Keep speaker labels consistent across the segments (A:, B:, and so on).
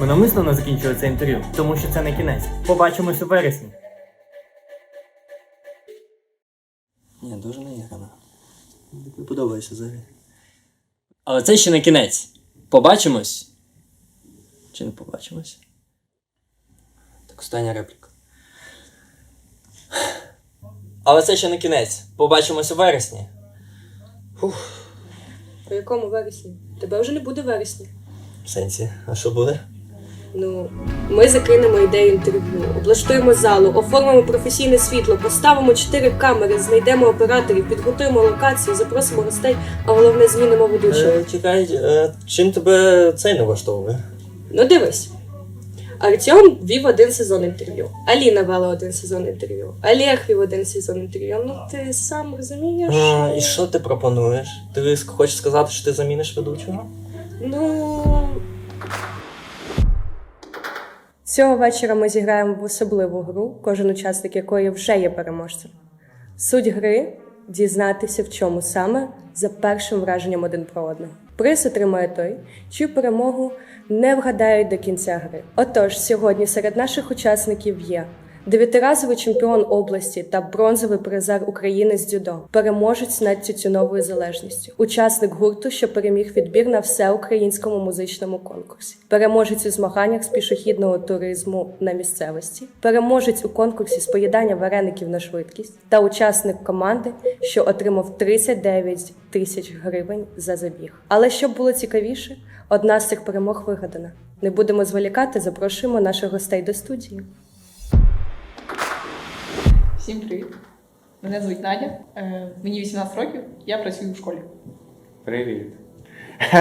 A: Ми навмисно не закінчили це інтерв'ю, тому що це не кінець. Побачимось у вересні.
B: Ні, дуже наіграна. Не подобається взагалі.
C: Але це ще не кінець. Побачимось. Чи не побачимось?
B: Так, остання репліка.
C: Але це ще не кінець. Побачимось у вересні.
D: У якому вересні? Тебе вже не буде вересня.
B: В сенсі, а що буде?
D: Ну, ми закинемо ідею інтерв'ю, облаштуємо залу, оформимо професійне світло, поставимо чотири камери, знайдемо операторів, підготуємо локацію, запросимо гостей, а головне змінимо ведучого.
B: Е, чекай, е, чим тебе цей не влаштовує?
D: Ну дивись. Артем вів один сезон інтерв'ю, Аліна вела один сезон інтерв'ю, Олег вів один сезон інтерв'ю. Ну ти сам розумієш?
B: А, і що ти пропонуєш? Ти хочеш сказати, що ти заміниш ведучого?
D: Ну. Цього вечора ми зіграємо в особливу гру, кожен учасник якої вже є переможцем. Суть гри дізнатися, в чому саме за першим враженням один про одного. Приз отримає той, чию перемогу не вгадають до кінця гри. Отож, сьогодні серед наших учасників є дев'ятиразовий чемпіон області та бронзовий призер України з дзюдо, переможець над тютюновою залежністю, учасник гурту, що переміг відбір на всеукраїнському музичному конкурсі, переможець у змаганнях з пішохідного туризму на місцевості, переможець у конкурсі з поїдання вареників на швидкість та учасник команди, що отримав 39 тисяч гривень за забіг. Але щоб було цікавіше, одна з цих перемог вигадана. Не будемо зволікати, запрошуємо наших гостей до студії.
E: Всім привіт! Мене звуть Надя, е, мені 18 років, я працюю в школі.
F: Привіт.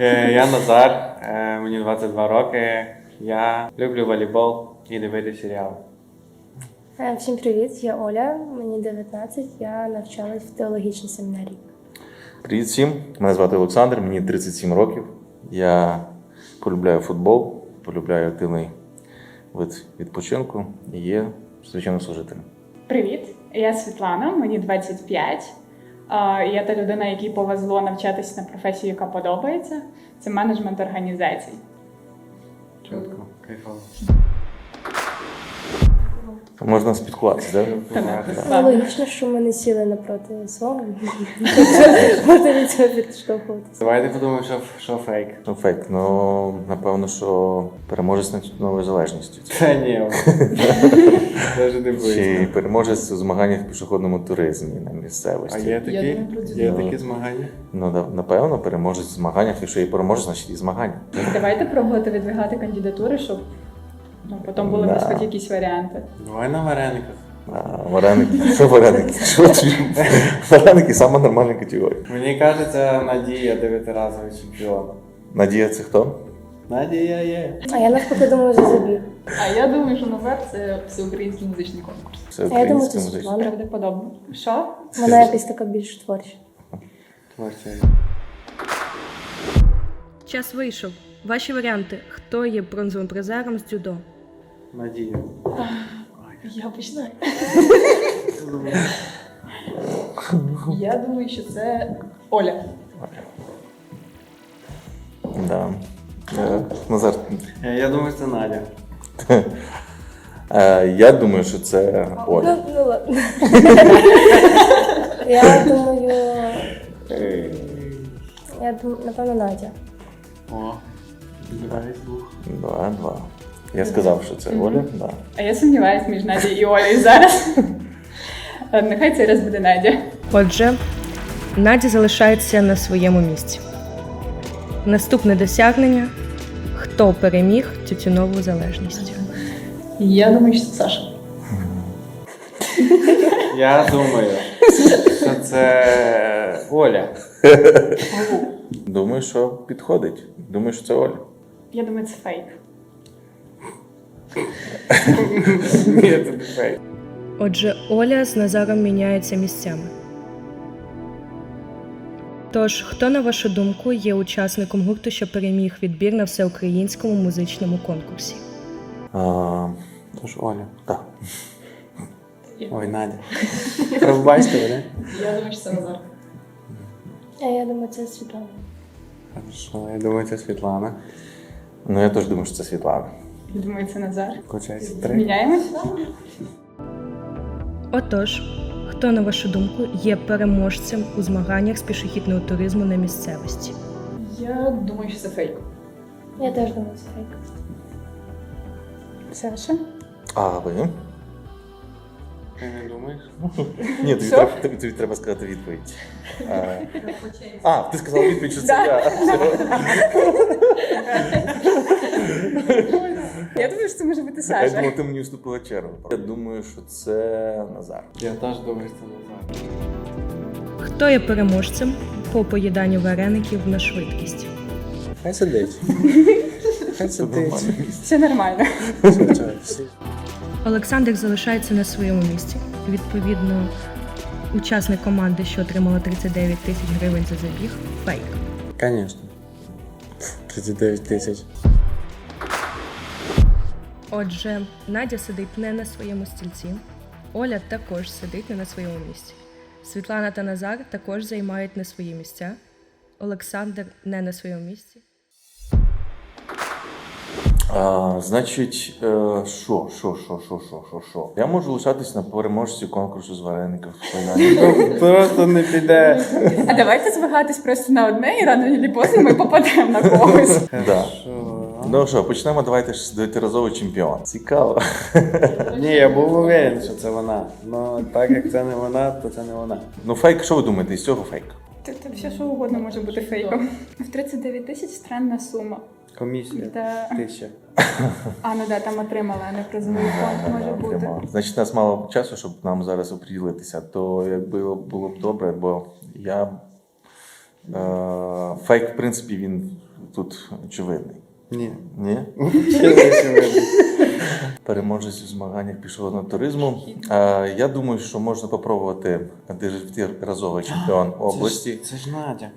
F: Е, Я Назар, е, мені 22 роки. Я люблю волейбол і дивитися серіали.
G: Всім привіт, я Оля, мені 19, я навчалась в теологічній семінарії.
H: Привіт всім! Мене звати Олександр, мені 37 років. Я полюбляю футбол, полюбляю активний вид відпочинку і є священнослужителем.
I: Привіт, я Світлана, мені 25. А, Я та людина, якій повезло навчатися на професію, яка подобається. Це менеджмент організацій.
F: Чітко, кайфово.
H: Можна спілкуватися, так?
G: Ну, Логічно, що ми не сіли напроти свого. Можна від цього підштовхуватися.
F: Давайте подумаємо, що, що фейк.
H: Ну, фейк. Ну, напевно, що переможець над новою залежністю.
F: Це ні. Даже не
H: Чи
F: близько.
H: переможець у змаганнях в пішохідному туризмі на
F: А
H: місцевості.
F: є такі?
E: Я думаю, про
F: Є такі змагання?
H: Ну, да- напевно, переможець в змаганнях, якщо і переможе, значить і змагання.
I: Давайте пробувати видвигати кандидатури, щоб ну, потім були
H: Да.
I: хоч якісь варіанти.
F: Давай на варениках.
H: А, вареники. Що вареники? Що тобі? Вареники сама нормальна категорія.
F: Мені кажеться, Надія дев'ятиразовий чемпіон.
H: Надія, це хто?
F: Надія є.
G: А я навпаки думаю за забіг.
I: А я думаю, що Назар це всеукраїнський музичний конкурс.
G: А я думаю, це. Світлана.
I: Правдеподобно. Що?
G: Вона якась така більш творча.
F: Творча.
D: Час вийшов. Ваші варіанти: хто є бронзовим призером з дзюдо?
F: Надія.
I: Я починаю. Я думаю, що це Оля.
H: Да. Е, Назар,
F: Е, Я думаю, це Надя.
H: е, я думаю, що це Оля.
G: Ну, ну ладно. Я думаю, я думаю, напевно, Надя.
F: О, збираюсь двох.
H: Два, два. Я сказав, що це Оля. Да.
I: А я сумніваюсь між Надією і Олею зараз. Е, Нехай цей раз буде Надя.
D: Отже, Надя залишається на своєму місці. Наступне досягнення: хто переміг тютюнову залежність?
I: Я думаю, що це Саша.
F: Я думаю, що це Оля.
H: Думаю, що підходить. Думаю, що це Оля.
I: Я думаю, це фейк.
F: Ні, це не фейк.
D: Отже, Оля з Назаром міняються місцями. Тож, хто, на вашу думку, є учасником гурту, що переміг відбір на всеукраїнському музичному конкурсі?
H: А,
F: Тож Оля.
H: так.
F: Ой, Надя. Пробачте мене.
I: Я думаю, що це Назар.
G: А я думаю, це Світлана.
F: Хорошо, я думаю, це Світлана.
H: Ну, я теж думаю, що це Світлана.
I: Думаю, це Назар.
J: Включається три.
I: Міняємось?
K: Отож, хто, на вашу думку, є переможцем у змаганнях з пішохідного туризму на місцевості?
L: Я думаю, що це фейк.
G: Я теж думаю, це фейк.
I: Саша?
H: А ви?
J: Ти не думаєш?
H: Ні, тобі треба, тобі, тобі треба сказати відповідь. А, а ти сказав відповідь, що це я.
I: Я думаю, що це може бути
H: Я
I: Саша.
H: думав, ти мені уступила чергу. Я думаю, що це Назар.
J: Я теж думаю, що це Назар.
K: Хто є переможцем по поїданню вареників на швидкість?
F: Хай сидить. Хай
H: Це
F: сидить.
H: нормально.
I: Все нормально.
F: Звичайно, всі.
K: Олександр залишається на своєму місці. Відповідно, учасник команди, що отримала 39 тисяч гривень за забіг, фейк.
F: Звісно. 39 тисяч.
K: Отже, Надя сидить не на своєму стільці. Оля також сидить не на своєму місці. Світлана та Назар також займають не свої місця. Олександр не на своєму місці.
H: А, значить, е, що, що, що, що, що, що, що? Я можу лишатись на переможці конкурсу з вареників.
J: Просто не піде.
I: А давайте змагатись просто на одне і рано чи пізно ми попадемо на когось.
H: Да. Ну що, почнемо. Давайте ж з дев'ятиразовий чемпіон. Цікаво.
J: Ні, я був уверен, що це вона. Ну так як це не вона, то це не вона.
H: Ну, фейк, що ви думаєте, із цього фейк?
I: Та, та все, що угодно може бути фейком. В 39 тисяч странна сума.
J: Комісія.
I: Та...
J: Тисяча.
I: А, ну да, там отримала, а не призовий фонд може бути.
H: Прямо. Значить, у нас мало часу, щоб нам зараз оприділитися, то якби було б добре, бо я е, фейк, в принципі, він тут очевидний.
J: Ні.
H: Ні? Переможець у змаганнях пішохідного туризму. Е, я думаю, що можна попробувати дев'ятиразовий чемпіон області.
J: Це ж Надя.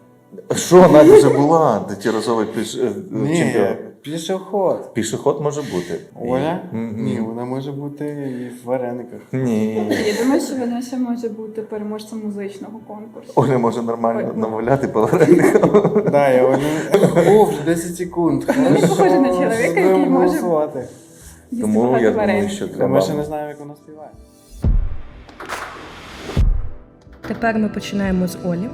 H: Що, Надя вже була дев'ятиразовий піш... е,
J: Ні,
H: чемпіон.
J: пішоход.
H: Пішоход може бути.
J: Оля?
H: І-
J: Ні, вона може бути і в варениках.
H: Ні.
I: Я думаю, що вона ще може бути переможцем музичного конкурсу.
H: Оля може нормально
I: Ой.
H: намовляти по вареникам.
J: Да, я Оля. О, вже 10 секунд.
I: Вона похожа на чоловіка, який може-. Їсти
H: Тому я думаю, що треба.
J: Ми ще не знаємо, як вона співає.
K: Тепер ми починаємо з Олі.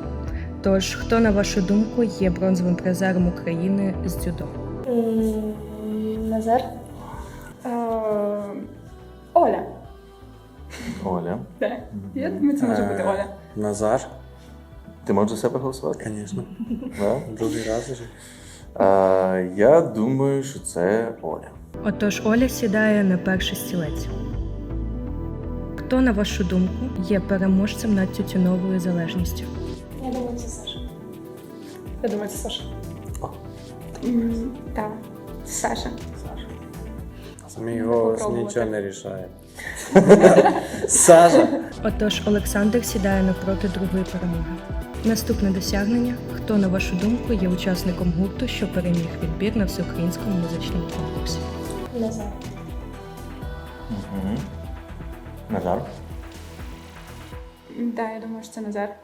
K: Тож, хто, на вашу думку, є бронзовим призером України з дзюдо?
G: Назар?
I: Е, Оля.
H: Оля,
I: Так. Я думаю, це може бути Оля.
F: Назар?
H: ти можеш за себе голосувати?
F: Звісно. Другий раз уже.
H: А, я думаю, що це Оля.
K: Отож, Оля сідає на перший стілець. Хто, на вашу думку, є переможцем над тютюновою залежністю?
G: Я думаю, це Саша.
I: М, Так. Саша.
F: Мій голос
I: Попробувати.
F: нічого не рішає. Саша!
K: Отож, Олександр сідає навпроти другої перемоги. Наступне досягнення: хто, на вашу думку, є учасником гурту, що переміг відбір на всеукраїнському музичному конкурсі?
G: Назар.
H: Угу. Назар.
I: Так, я думаю, що це Назар.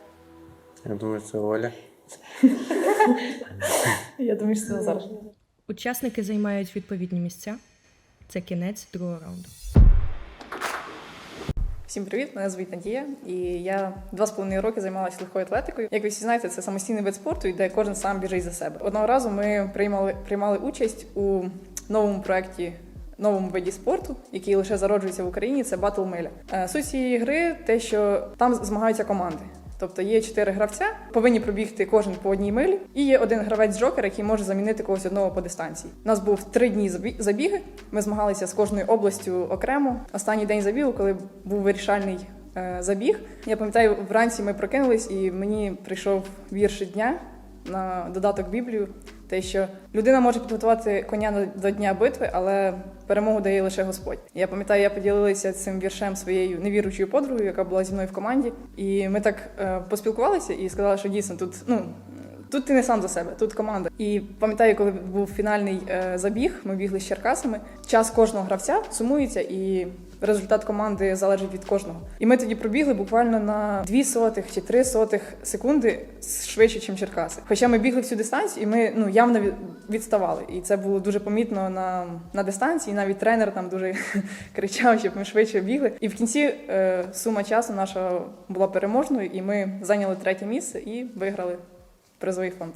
F: Я думаю, це Оля.
L: Я думаю, що це Назар.
K: Учасники займають відповідні місця. Це кінець другого раунду.
L: Всім привіт, мене звуть Надія, і я два з половиною роки займалася легкою атлетикою. Як ви всі знаєте, це самостійний вид спорту, де кожен сам біжить за себе. Одного разу ми приймали приймали участь у новому проєкті. Новому виді спорту, який лише зароджується в Україні, це батл миля. Е, Суть цієї гри те, що там змагаються команди. Тобто є чотири гравця, повинні пробігти кожен по одній милі, і є один гравець джокер, який може замінити когось одного по дистанції. У нас був три дні забі- забіги. Ми змагалися з кожною областю окремо. Останній день забігу, коли був вирішальний е, забіг. Я пам'ятаю, вранці ми прокинулись, і мені прийшов вірш дня на додаток Біблію. Те, що людина може підготувати коня до- дня битви, але перемогу дає лише Господь. Я пам'ятаю, я поділилася цим віршем своєю невіруючою подругою, яка була зі мною в команді. І ми так е, поспілкувалися і сказали, що дійсно тут ну. Тут ти не сам за себе, тут команда. І пам'ятаю, коли був фінальний е, забіг, ми бігли з Черкасами. Час кожного гравця сумується, і результат команди залежить від кожного. І ми тоді пробігли буквально на 2 сотих чи 3 сотих секунди швидше, ніж Черкаси. Хоча ми бігли всю дистанцію, і ми ну явно від- відставали. І це було дуже помітно на, на дистанції. І навіть тренер там дуже кричав, щоб ми швидше бігли. І в кінці е, сума часу наша була переможною, і ми зайняли третє місце і виграли призовий фонд.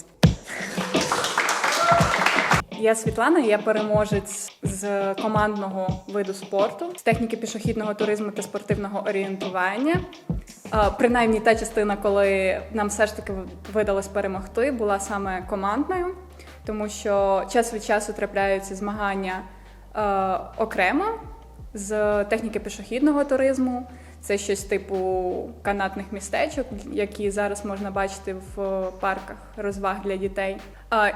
I: Я Світлана, я переможець з командного виду спорту, з техніки пішохідного туризму та спортивного орієнтування. Е, Принаймні, та частина, коли нам все ж таки видалось перемогти, була саме командною, тому що час від часу трапляються змагання е, окремо з техніки пішохідного туризму. Це щось типу канатних містечок, які зараз можна бачити в парках розваг для дітей.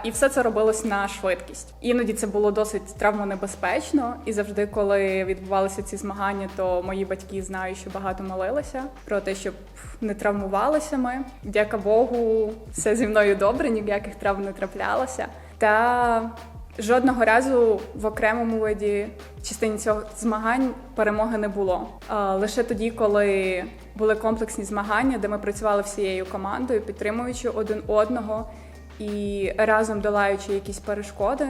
I: І все це робилось на швидкість. Іноді це було досить травмонебезпечно, і завжди, коли відбувалися ці змагання, то мої батьки знаю, що багато молилися про те, щоб не травмувалися ми. Дяка Богу, все зі мною добре, ніяких травм не траплялося. Та Жодного разу в окремому виді частині цього змагань перемоги не було. Лише тоді, коли були комплексні змагання, де ми працювали всією командою, підтримуючи один одного і разом долаючи якісь перешкоди,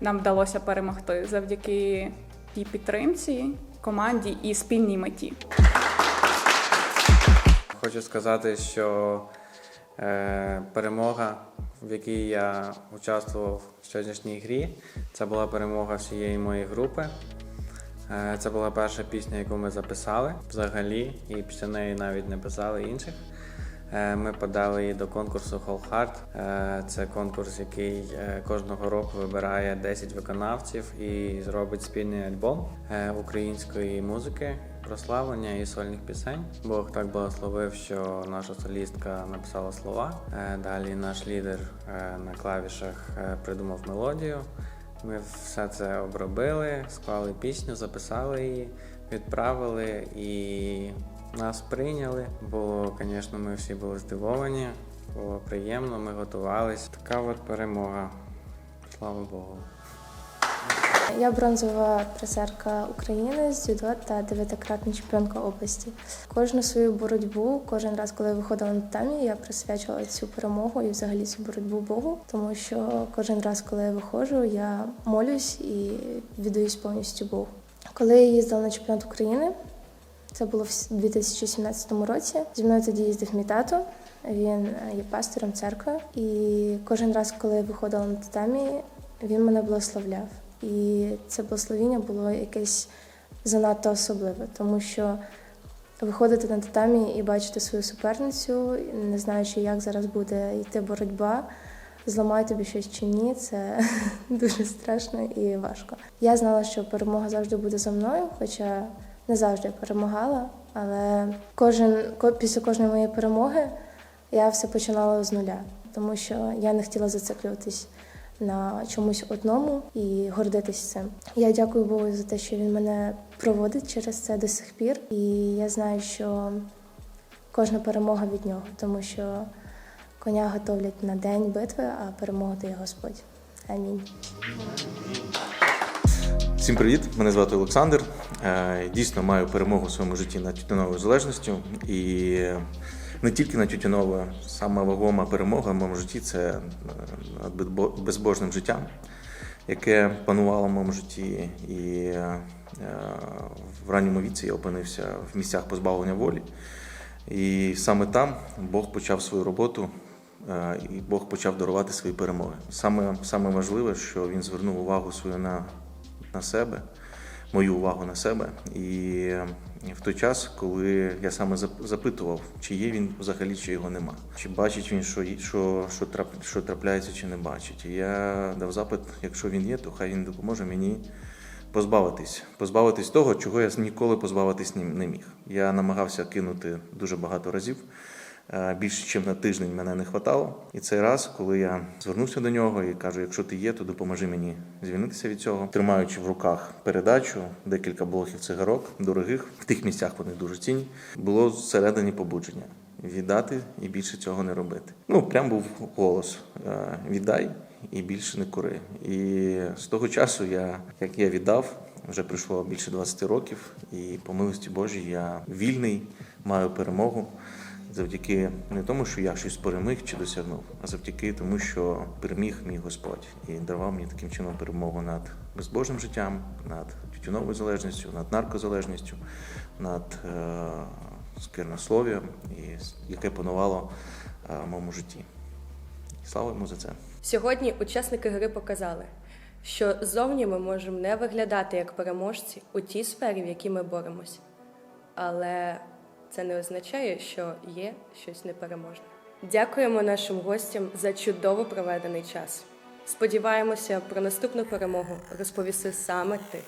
I: нам вдалося перемогти завдяки тій підтримці, команді і спільній меті.
J: Хочу сказати, що е, перемога, в якій я участвував в сьогоднішній грі, це була перемога всієї моєї групи. Е, це була перша пісня, яку ми записали взагалі, і після неї навіть не писали інших. Е, Ми подали її до конкурсу Whole Heart. Е, Це конкурс, який е, кожного року вибирає 10 виконавців і зробить спільний альбом української музики, прославлення і сольних пісень. Бог так благословив, що наша солістка написала слова. Далі наш лідер на клавішах придумав мелодію. Ми все це обробили, склали пісню, записали її, відправили і нас прийняли. Було, звісно, ми всі були здивовані, було приємно, ми готувалися. Така от перемога. Слава Богу.
G: Я бронзова призерка України з дзюдо та дев'ятикратна чемпіонка області. Кожну свою боротьбу, кожен раз, коли я виходила на татамі, я присвячувала цю перемогу і взагалі цю боротьбу Богу, тому що кожен раз, коли я виходжу, я молюсь і віддаюсь повністю Богу. Коли я їздила на чемпіонат України, це було в 2017 році. Зі мною тоді їздив мій тато. Він е, є пастором церкви. І кожен раз, коли я виходила на татамі, він мене благословляв. І це благословіння було якесь занадто особливе, тому що виходити на татамі і бачити свою суперницю, не знаючи, як зараз буде йти боротьба, зламає тобі щось чи ні, це дуже страшно і важко. Я знала, що перемога завжди буде за мною, хоча не завжди перемагала, але кожен після кожної моєї перемоги я все починала з нуля, тому що я не хотіла зациклюватись на чомусь одному і гордитись цим. Я дякую Богу за те, що він мене проводить через це до сих пір. І я знаю, що кожна перемога від нього, тому що коня готовлять на день битви, а перемогу дає Господь. Амінь.
H: Всім привіт! Мене звати Олександр. Е, Дійсно маю перемогу у своєму житті над тютюновою залежністю. І не тільки над тютюновою, сама вагома перемога в моєму житті це е, над безбожним життям, яке панувало в моєму житті. І е, в ранньому віці я опинився в місцях позбавлення волі. І саме там Бог почав свою роботу, і Бог почав дарувати свої перемоги. Саме, саме важливе, що він звернув увагу свою на, на себе, мою увагу на себе. І в той час, коли я саме запитував, чи є він взагалі, чи його нема, чи бачить він, що, що, що, трап, що трапляється, чи не бачить. І я дав запит, якщо він є, то хай він допоможе мені позбавитись, позбавитись того, чого я ніколи позбавитись не міг. Я намагався кинути дуже багато разів. Е, Більше ніж на тиждень мене не хватало. І цей раз, коли я звернувся до нього і кажу, якщо ти є, то допоможи мені звільнитися від цього, тримаючи в руках передачу, декілька блохів цигарок, дорогих в тих місцях вони дуже цінні. Було всередині побудження віддати і більше цього не робити. Ну прям був голос: е, віддай і більше не кури. І з того часу я, як я віддав, вже пройшло більше 20 років, і по милості Божій я вільний, маю перемогу завдяки не тому, що я щось переміг чи досягнув, а завдяки тому, що переміг мій Господь і дарував мені таким чином перемогу над безбожним життям, над тютюновою залежністю, над наркозалежністю, над е, і яке панувало е, в моєму житті. Слава йому за це.
D: Сьогодні учасники гри показали, що зовні ми можемо не виглядати як переможці у тій сфері, в якій ми боремось. Але це не означає, що є щось непереможне. Дякуємо нашим гостям за чудово проведений час. Сподіваємося, про наступну перемогу розповісти саме ти.